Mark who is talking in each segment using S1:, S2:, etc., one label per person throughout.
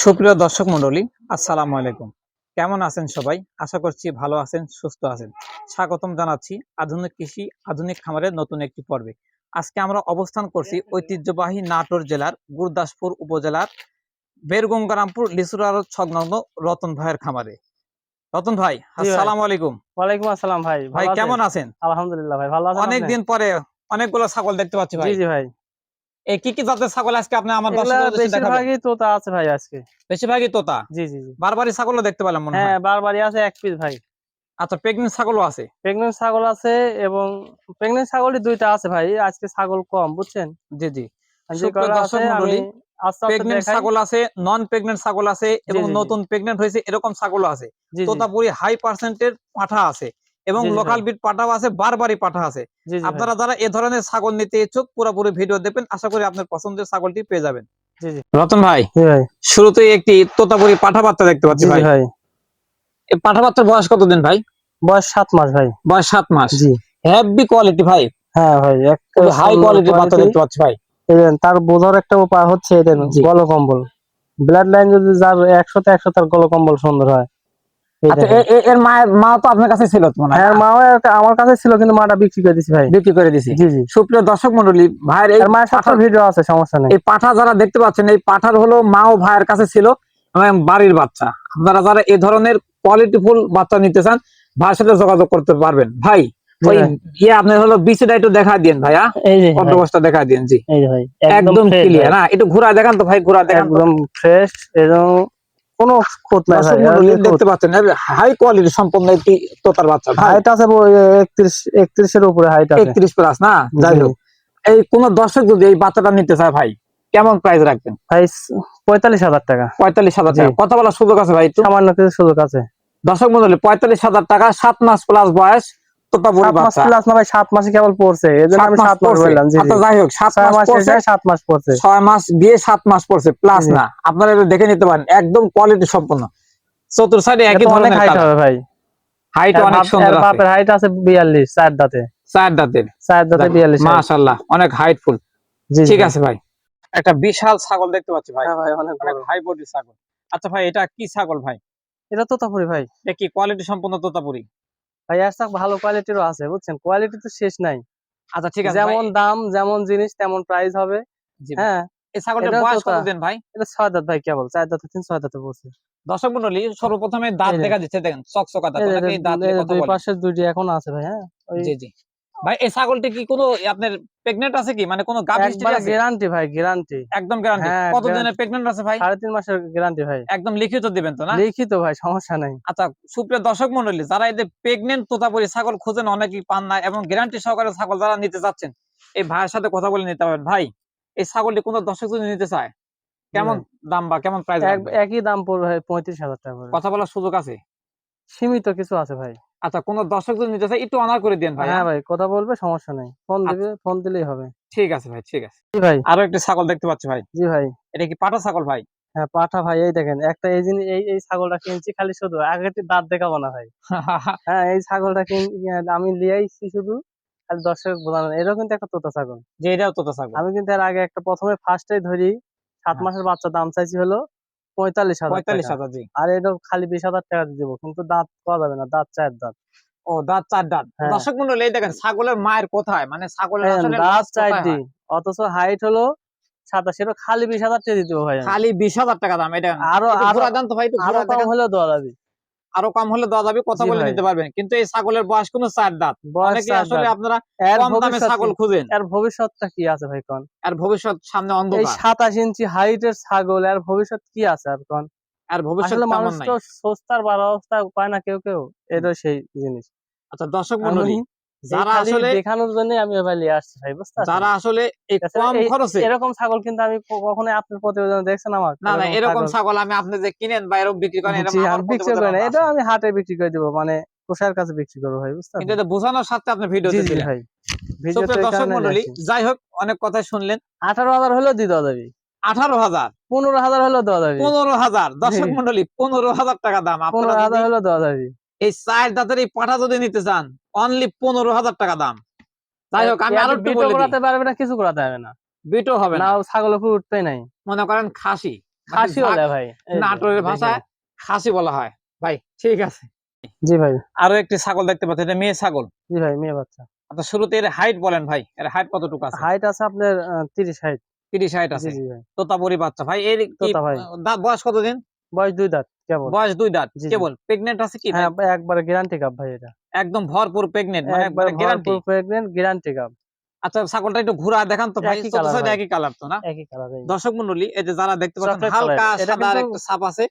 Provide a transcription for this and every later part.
S1: সুপ্রিয় দর্শক মন্ডলী আসসালামু আলাইকুম। কেমন আছেন সবাই? আশা করছি ভালো আছেন সুস্থ আছেন। স্বাগতম জানাচ্ছি আধুনিক কৃষি আধুনিক খামারের নতুন একটি পর্বে। আজকে আমরা অবস্থান করছি ঐতিহ্যবাহী নাটোর জেলার গুরদাসপুর উপজেলার বেরগঙ্গারামপুর লিসুরার সংলগ্ন রতন ভাইয়ের খামারে। রতন ভাই আসসালামু আলাইকুম।
S2: ওয়ালাইকুম আসসালাম ভাই।
S1: ভাই কেমন আছেন?
S2: আলহামদুলিল্লাহ ভাই ভালো আছেন
S1: অনেক
S2: আপনি?
S1: দিন পরে অনেকগুলো ছাগল দেখতে পাচ্ছি ভাই।
S2: জি জি ভাই।
S1: কি কি জাতের ছাগল আজকে আপনি আমার
S2: বেশিরভাগই তোতা আছে ভাই আজকে।
S1: বেশিরভাগই তোতা?
S2: জি জি জি।
S1: বারবারই ছাগলও দেখতে পেলাম মনে হয়।
S2: হ্যাঁ বারবারই আছে এক পিস ভাই।
S1: আচ্ছা প্রেগনেন্ট ছাগলও আছে?
S2: প্রেগনেন্ট ছাগল আছে এবং প্রেগনেন্ট ছাগলই দুইটা আছে ভাই আজকে ছাগল কম বুঝছেন?
S1: জি জি। প্রেগনেন্ট ছাগল আছে নন প্রেগনেন্ট ছাগল আছে এবং। নতুন প্রেগনেন্ট হয়েছে এরকম ছাগলও আছে। তোতাপুরি হাই পার্সেন্টের পাঠা আছে। এবং লোকাল বিট পাঠাও আছে বারবারই পাঠা আছে। আপনারা যারা এ ধরনের ছাগল নিতে ইচ্ছুক পুরোপুরি ভিডিও দেখবেন। আশা করি আপনার পছন্দের ছাগলটি পেয়ে যাবেন। রতন ভাই শুরুতেই একটি তোতাপুরি পাঠা বাচ্চা দেখতে পাচ্ছি ভাই। এই পাঠা বাচ্চার বয়স কতদিন ভাই?
S2: বয়স সাত মাস ভাই।
S1: বয়স সাত মাস।
S2: জি।
S1: হেভি কোয়ালিটি ভাই।
S2: হ্যাঁ ভাই একটা
S1: হাই কোয়ালিটির বাচ্চা দেখতে পাচ্ছি ভাই।
S2: তার বোঝার একটা উপায় হচ্ছে। গলকম্বল। ব্লাড লাইন যদি যার একশোতে একশো তার গলকম্বল সুন্দর হয়।
S1: এর মায়ের মা তো আপনার কাছে ছিল মনে হয়
S2: আমার কাছে ছিল কিন্তু মাটা বিক্রি করে দিছি ভাই।
S1: বিক্রি করে দিছি।
S2: জি জি।
S1: সুপ্রিয় দর্শক মন্ডলী ভাইয়ের এই
S2: মায়ের সাথে ভিডিও আছে সমস্যা নেই।
S1: এই পাঠা যারা দেখতে পাচ্ছেন এই পাঠার হলো মা ও ভাইয়ের কাছে ছিল বাড়ির বাচ্চা। আপনারা যারা এই ধরনের কোয়ালিটিফুল বাচ্চা নিতে চান ভাইয়ের সাথে যোগাযোগ করতে পারবেন। ভাই ওই ইয়ে আপনি হলো একটু দেখা দিন ভাইয়া। দেখা দিন জি। একদম ক্লিয়ার না একটু ঘোরা দেখান তো ভাই ঘোরা দেখান।
S2: একদম ফ্রেশ এবং কোনো খুঁত নাই
S1: দেখতে পাচ্ছেন হাই কোয়ালিটি সম্পন্ন একটি তোতার বাচ্চা
S2: হাইট আছে একত্রিশ একত্রিশের উপরে হাইট আছে।
S1: একত্রিশ প্লাস না? যাই হোক। এই কোন দর্শক যদি এই বাচ্চাটা নিতে চায় ভাই কেমন প্রাইস রাখবেন?
S2: ভাই পঁয়তাল্লিশ হাজার টাকা।
S1: পঁয়তাল্লিশ হাজার টাকা। কথা বলার সুযোগ আছে ভাই
S2: সামান্য কিছু সুযোগ আছে।
S1: দর্শক মন্ডলী পঁয়তাল্লিশ হাজার টাকা সাত মাস প্লাস বয়স তোতাপুরি
S2: সাত
S1: বাচ্চা।
S2: প্লাস না ভাই সাত মাসে কেবল পড়ছে এই আমি
S1: মাস
S2: মাস বললাম জি
S1: আচ্ছা, যাই হোক সাত মাস
S2: মাস
S1: পড়ছে।
S2: শেষে মাস পড়ছে।
S1: ছয় মাস দিয়ে সাত মাস পড়ছে প্লাস না। আপনারা এটা দেখে নিতে পারেন একদম কোয়ালিটি সম্পূর্ণ চতুর সাইডে একই ধরনের
S2: হাইট হবে ভাই।
S1: হাইট অনেক সুন্দর আছে।
S2: বাপের হাইট আছে বিয়াল্লিশ চার দাঁতে।
S1: চার দাঁতের।
S2: চার দাঁতে বিয়াল্লিশ height।
S1: মাশাআল্লাহ অনেক হাইটফুল
S2: জি
S1: ঠিক আছে ভাই। একটা বিশাল ছাগল দেখতে পাচ্ছি ভাই।
S2: হ্যাঁ ভাই অনেক
S1: অনেক হাই বডি ছাগল। আচ্ছা ভাই এটা কি ছাগল ভাই?
S2: এটা তোতাপুরি ভাই।
S1: এটা কি কোয়ালিটি সম্পন্ন তোতাপুরি?
S2: ভাই ভালো কোয়ালিটিরও আছে বুঝছেন? কোয়ালিটি তো শেষ নাই।
S1: আচ্ছা ঠিক আছে
S2: যেমন দাম যেমন জিনিস তেমন প্রাইস হবে। হ্যাঁ
S1: এই ছাগলটার বয়স। কতদিন ভাই?
S2: এটা ছয় দাঁত ভাই কেবল। চার দাঁতে তিন ছয় দাঁতে পড়ছে
S1: দর্শক মন্ডলী সর্বপ্রথমে দাঁত। দেখা যাচ্ছে দেখেন চকচকা দাঁত।
S2: দুই পাশের দুইটি এখন আছে ভাই হ্যাঁ?
S1: জি জি। ভাই এই ছাগলটি কি কোনো আপনার প্রেগনেন্ট আছে কি? মানে কোনো গাভী হিস্ট্রি আছে?
S2: গ্যারান্টি ভাই গ্যারান্টি
S1: একদম গ্যারান্টি কতদিনের প্রেগনেন্ট আছে ভাই?
S2: সাড়ে তিন মাসের গ্যারান্টি ভাই।
S1: একদম লিখিত দিবেন তো না?
S2: লিখিত ভাই সমস্যা নাই।
S1: আচ্ছা সুপ্রিয় দর্শক মন্ডলী যারা প্রেগনেন্ট তোতাপুরি ছাগল খোঁজেন অনেকেই পান না এবং গ্যারান্টি সহকারে ছাগল যারা নিতে যাচ্ছেন এই ভাইয়ের সাথে কথা বলে নিতে পারবেন। ভাই এই ছাগলটি কোনো দর্শক যদি নিতে চায় কেমন দাম বা কেমন প্রাইস
S2: একই দাম পড়বে ভাই পঁয়ত্রিশ হাজার টাকা
S1: কথা বলার সুযোগ আছে?
S2: সীমিত কিছু আছে ভাই।
S1: আচ্ছা কোন দর্শক যদি নিতে চায় একটু অনার করে দেন ভাই
S2: হ্যাঁ ভাই কথা বলবে সমস্যা নাই। ফোন
S1: আচ্ছা।
S2: দিবে ফোন দিলেই হবে।
S1: ঠিক আছে ভাই ঠিক আছে।
S2: জি ভাই।
S1: আরও একটা ছাগল দেখতে পাচ্ছি ভাই।
S2: জি ভাই।
S1: এটা কি পাটা ছাগল ভাই?
S2: হ্যাঁ পাঠা ভাই এই দেখেন একটা এই জিনিস এই এই ছাগলটা কিনছি খালি শুধু আগে দাঁত দেখাবো না ভাই। হ্যাঁ এই ছাগলটা কিন আমি লিয়ে আইছি শুধু খালি দর্শক বোঝানো এটাও কিন্তু একটা তোতা ছাগল।
S1: যে এটাও তোতা ছাগল।
S2: আমি কিন্তু এর আগে একটা প্রথমে ফার্স্টেই ধরি সাত
S1: হ্যাঁ।
S2: মাসের বাচ্চা দাম চাইছি হলো পঁয়তাল্লিশ হাজার
S1: পঁয়তাল্লিশ। হাজার জি।
S2: আর এটা খালি বিশ হাজার টাকা দিয়ে দেবো কিন্তু দাঁত পাওয়া যাবে না দাঁত চার দাঁত।
S1: ও দাঁত চার দাঁত।
S2: হ্যাঁ।
S1: দর্শক মন্ডল এই দেখেন ছাগলের মায়ের কোথায়? মানে ছাগলের
S2: হ্যাঁ, দাঁত
S1: চার দি
S2: চারটি অথচ হাইট হলো খালি বিশ হাজার টাকা দিতে হবে
S1: খালি বিশ হাজার টাকা দাম এটা
S2: আরও
S1: আরও দাম তো ভাই আরও
S2: কম হলেও দেওয়া যাবে।
S1: আরও কম হলে দেওয়া যাবে কথা বলে। নিতে পারবেন। কিন্তু এই ছাগলের বয়স কোনো চার দাঁত। অনেকে আসলে আপনারা কম দামে ছাগল খুঁজেন।
S2: এর ভবিষ্যৎটা কি আছে ভাই কোন?
S1: এর ভবিষ্যৎ সামনে অন্ধকার।
S2: এই
S1: অন্ধকার
S2: সাতাশ ইঞ্চি হাইটের ছাগল এর ভবিষ্যৎ কি আছে আর কোন?
S1: আর ভবিষ্যৎ
S2: মানুষ তো সস্তার বার অবস্থা পায় না কেউ কেউ। এটা সেই জিনিস।
S1: আচ্ছা দর্শক মন্ডলী যারা আসলে
S2: দেখানোর জন্য আমি এবার নিয়ে আসছি ভাই বুঝতে
S1: যারা আসলে এই কম খরচে
S2: এরকম ছাগল কিন্তু আমি ক- কখনোই আপনার প্রতিবেদন দেখছেন আমার
S1: না না এরকম
S2: ছাগল।
S1: ছাগল আমি আপনি যে কিনেন বা এরকম বিক্রি করেন এরকম আমার
S2: বিক্রি
S1: প্রতিবেদন
S2: করি না।
S1: আমার
S2: এটা আমি হাটে বিক্রি করে দেবো মানে কোষার কাছে বিক্রি করব ভাই বুঝতে
S1: কিন্তু এটা বোঝানোর সাথে আপনি ভিডিও দিলেন।
S2: ভাই
S1: দর্শক যাই হোক অনেক কথা শুনলেন।
S2: আঠারো হাজার হলেও দিয়ে দেওয়া যাবে
S1: আঠারো হাজার?
S2: পনেরো হাজার হলেও দেওয়া যাবে।
S1: পনেরো হাজার? দর্শক মন্ডলী পনেরো হাজার টাকা দাম
S2: পনেরো হাজার হলেও দেওয়া যাবে।
S1: এই চার দাঁতের এই পাঠা যদি নিতে চান অনলি পনেরো হাজার টাকা দাম। যাই হোক আমি আরও একটু
S2: করাতে পারবে না কিছু করাতে হবে না।
S1: বিটও হবে না।
S2: ছাগল উপর উঠতেই নাই।
S1: মনে করেন খাসি।
S2: খাসি
S1: ভাগ-
S2: বলে ভাই।
S1: নাটোরের ভাষায় খাসি বলা হয়। ভাই ঠিক আছে।
S2: জি ভাই।
S1: আরও একটি ছাগল দেখতে পাচ্ছি এটা মেয়ে ছাগল।
S2: জি ভাই মেয়ে বাচ্চা।
S1: আচ্ছা শুরুতে এর হাইট বলেন ভাই। এর হাইট কতটুকু আছে?
S2: হাইট আছে আপনার তিরিশ হাইট
S1: তিরিশ হাইট
S2: জি
S1: আছে।
S2: জি ভাই।
S1: তোতাপুরি বাচ্চা। ভাই এর
S2: তোতা ভাই।
S1: বয়স কতদিন?
S2: বয়স দুই দাঁত কেবল
S1: বয়স দুই দাঁত। কেবল প্রেগনেন্ট আছে কি?
S2: হ্যাঁ একবারে গ্যারান্টি ভাই এটা।
S1: একদম ভরপুর প্রেগনেন্ট মানে
S2: একবার
S1: গ্যারান্টি
S2: প্রেগনেন্ট গ্যারান্টি
S1: আচ্ছা ছাগলটা একটু ঘুরা দেখান তো ভাই
S2: ভাই।
S1: একই কালার তো না?
S2: একই কালার
S1: দর্শক মন্ডলী এই যে যারা দেখতে পাচ্ছেন হালকা সাদা একটা ছাপ আছে।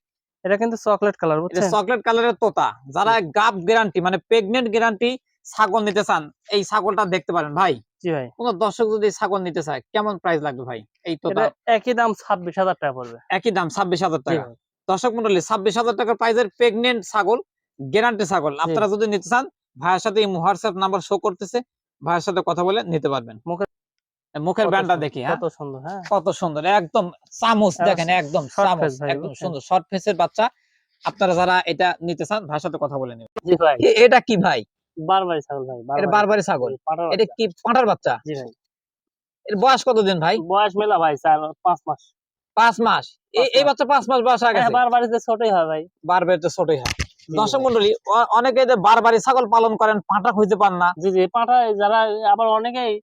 S2: এটা কিন্তু চকলেট কালার
S1: এটা
S2: বুঝছেন?
S1: চকলেট কালারের তোতা। যারা গাব গ্যারান্টি মানে প্রেগনেন্ট গ্যারান্টি ছাগল নিতে চান এই ছাগলটা দেখতে পারেন ভাই।
S2: জি ভাই।
S1: কোন দর্শক যদি ছাগল নিতে চায় কেমন প্রাইস লাগবে ভাই? এই তোতা
S2: একই দাম ছাব্বিশ হাজার টাকা পড়বে।
S1: একই দাম ছাব্বিশ হাজার
S2: জি
S1: টাকা।
S2: ভাই।
S1: দর্শক মন্ডলী ছাব্বিশ হাজার টাকার প্রাইজের প্রেগনেন্ট ছাগল গ্যারান্টি ছাগল। আপনারা যদি নিতে চান ভাইয়ের সাথে এই হোয়াটসঅ্যাপ নাম্বার শো করতেছে ভাইয়ের সাথে কথা বলে নিতে পারবেন।
S2: মুখের-
S1: ব্যান্ডটা দেখি হ্যাঁ?
S2: কত সুন্দর হ্যাঁ?
S1: কত সুন্দর একদম চামচ দেখেন একদম চামচ একদম সুন্দর। শর্ট ফেসের বাচ্চা আপনারা যারা এটা নিতে চান ভাইয়ের সাথে কথা বলে নেবেন। এটা কি ভাই?
S2: বারবারই ছাগল ভাই
S1: এটা বারবারি ছাগল? এটা কি পাঁঠার বাচ্চা?
S2: জি ভাই।
S1: এর বয়স কতদিন ভাই?
S2: বয়স মেলা ভাই চার পাঁচ মাস।
S1: পাঁচ মাস। এই- বাচ্চা পাঁচ মাস বয়স আগে
S2: হ্যাঁ বারবারিতে ছোটই হয় ভাই।
S1: বারবার তো ছোটই হয়। দর্শক মন্ডলী অনেকে যে বারবারি ছাগল পালন করেন পাঁঠা খুঁজতে পান না।
S2: জি জি পাঠা যারা আবার অনেকেই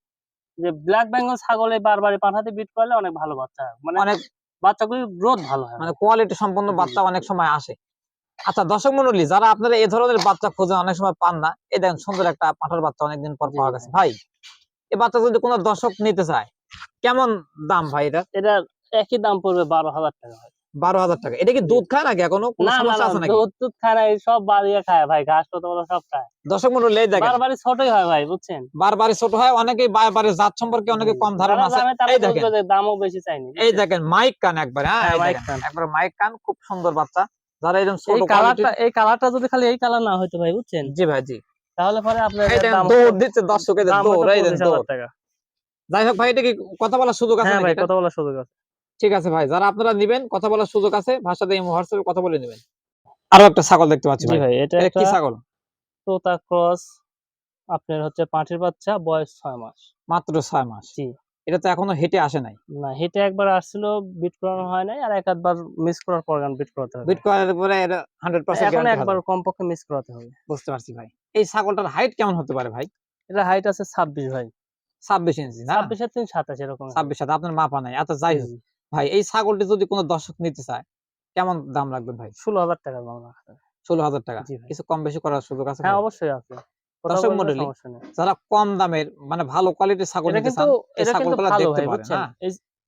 S2: যে ব্ল্যাক বেঙ্গল ছাগলে বারবারই পাঠাতে বিট করলে অনেক ভালো বাচ্চা মানে
S1: অনেক
S2: বাচ্চাগুলি গ্রোথ ভালো হয়।
S1: মানে কোয়ালিটি সম্পন্ন বাচ্চা অনেক সময় আসে। আচ্ছা দর্শক মন্ডলী যারা আপনারা এই ধরনের বাচ্চা খোঁজে অনেক সময় পান না। এই দেখেন সুন্দর একটা পাঠার বাচ্চা অনেকদিন পর পাওয়া গেছে। ভাই এই বাচ্চা যদি কোনো দর্শক নিতে চায় কেমন দাম ভাই এটা
S2: এটা একই দাম পড়বে বারো হাজার টাকা
S1: বারো হাজার টাকা। এটা কি দুধ খায় নাকি? এখনও কোনো
S2: না না দুধ টুধ খায় না সব বাড়িয়ে খায় ভাই ঘাস বড় সব খায়।
S1: দর্শক মন্ডলী এই দেখেন।
S2: বারবারই ছোটই হয় ভাই বুঝছেন?
S1: বারবারই ছোট হয় অনেকেই বারবারের জাত সম্পর্কে অনেকে কম ধারণা আছে। এই দেখেন।
S2: দামও বেশি চাইনি
S1: এই দেখেন মাইক কান একবার হ্যাঁ
S2: হ্যাঁ, mic কান।
S1: একবার মাইক কান খুব সুন্দর বাচ্চা। যারা এরকম ছোট
S2: এই কালারটা এই কালারটা যদি খালি এই কালার না হইতো ভাই বুঝছেন?
S1: জি ভাই জি।
S2: তাহলে পরে আপনার
S1: এই
S2: দাম
S1: দৌড় দিচ্ছে দর্শকের
S2: দাম
S1: দৌড় এই দেন
S2: 25,000
S1: দৌড়। যাই হোক ভাই এটা কি কথা বলার সুযোগ আছে
S2: হ্যাঁ ভাই
S1: এটা?
S2: কত বলা সুযোগ আছে।
S1: ঠিক আছে ভাই যারা আপনারা নিবেন কথা বলার সুযোগ আছে ভাষাতে এই হোয়াটসঅ্যাপে কথা বলে নেবেন। আরও একটা ছাগল দেখতে পাচ্ছি ভাই।
S2: ভাই এটা
S1: কি ছাগল?
S2: তোতা ক্রস আপনার হচ্ছে পাঁঠির বাচ্চা বয়স ছয় মাস।
S1: মাত্র ছয় মাস?
S2: জি।
S1: এটা তো এখনও হেঁটে আসে নাই?
S2: না হেঁটে একবার আসছিল বিট করানো হয় নাই আর এক আধবার মিস করার পর বিট করাতে হবে।
S1: বিট করার পরে এটা হান্ড্রেড
S2: এখন একবার কমপক্ষে মিস করাতে হবে।
S1: বুঝতে পারছি ভাই। এই ছাগলটার হাইট কেমন হতে পারে ভাই?
S2: এটা হাইট আছে ছাব্বিশ ভাই।
S1: ছাব্বিশ ইঞ্চি না?
S2: ছাব্বিশের তিন সাতাশ এরকম।
S1: ছাব্বিশ সাথে আপনার মাপা নাই এত যাই হোক ভাই এই ছাগলটি যদি কোনো দর্শক নিতে চায় কেমন দাম লাগবে ভাই?
S2: ষোলো হাজার টাকা বাংলা
S1: ষোলো হাজার টাকা? কিছু কম বেশি করার সুযোগ আছে
S2: হ্যাঁ অবশ্যই আছে।
S1: দর্শক যারা কম দামের মানে ভালো কোয়ালিটির ছাগল নিতে চান এই ছাগলগুলা দেখতে পারেন হ্যাঁ?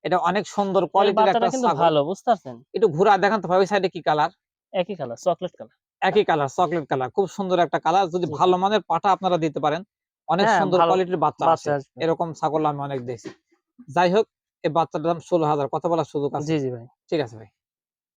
S1: এটা অনেক সুন্দর কোয়ালিটির একটা ছাগল।
S2: ভালো বুঝতে পারছেন
S1: একটু ঘুরা দেখান তো ভাই ওই সাইডে কি কালার
S2: একই কালার চকলেট কালার
S1: একই কালার চকলেট কালার খুব সুন্দর একটা কালার যদি ভালো মানের পাঠা আপনারা দিতে পারেন অনেক
S2: হ্যাঁ,
S1: সুন্দর কোয়ালিটির
S2: বাচ্চা আসবে।
S1: এরকম ছাগল আমি অনেক দেখছি। যাই হোক এই বাচ্চাটার দাম ষোলো হাজার। কথা বলার সুযোগ আছে।
S2: জি জি ভাই।
S1: ঠিক আছে ভাই।